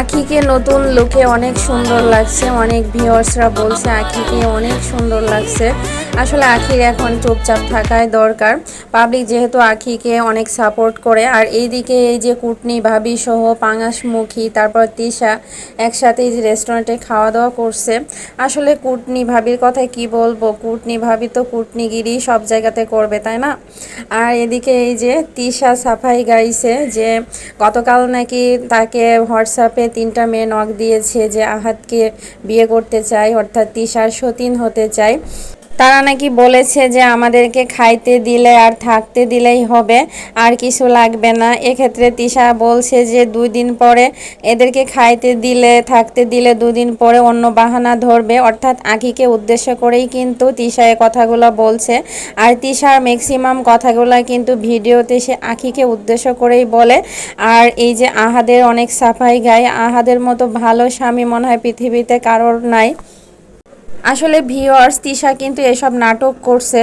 আখিকে নতুন লোকে অনেক সুন্দর লাগছে অনেক ভিউয়ার্সরা বলছে আখিকে অনেক সুন্দর লাগছে। আসলে আখির এখন চুপচাপ থাকাই দরকার। পাবলিক যেহেতু আখিকে অনেক সাপোর্ট করে, আর এইদিকে এই যে কুটনি, ভাবি সহ পাঙাশমুখী তারপর তিশা একসাথে এই যে রেস্টুরেন্টে খাওয়া দাওয়া করছে। আসলে কুটনি, ভাবির কথা কি বলব? কুটনি, ভাবি তো কুটনিগিরি সব জায়গাতে করবে, তাই না? আর এদিকে এই যে তিশা সাফাই গাইছে যে গতকাল নাকি তাকে হোয়াটসঅ্যাপে তিনটা মেয়ে নক দিয়েছে যে আহাতকে বিয়ে করতে চাই, অর্থাৎ তিশার সতীন হতে চায় তারা নাকি বলেছে যে আমাদেরকে খাইতে দিলে আর থাকতে দিলেই হবে, আর কিছু লাগবে না। এক্ষেত্রে তিশা বলছে যে দুই দিন পরে এদেরকে খাইতে দিলে, থাকতে দিলে দুদিন পরে অন্য বাহানা ধরবে। অর্থাৎ আখিকে উদ্দেশ্য করেই কিন্তু তিশা এ কথাগুলো বলছে। আর তিশার ম্যাক্সিমাম কথাগুলো কিন্তু ভিডিওতে সে আখিকে উদ্দেশ্য করেই বলে। আর এই যে আহাদের অনেক সাফাই গায়, আহাদের মতো ভালো স্বামী মনে হয় পৃথিবীতে কারোর নাই। আসলে ভিওয়ার্স তিশা কিন্তু এসব নাটক করছে।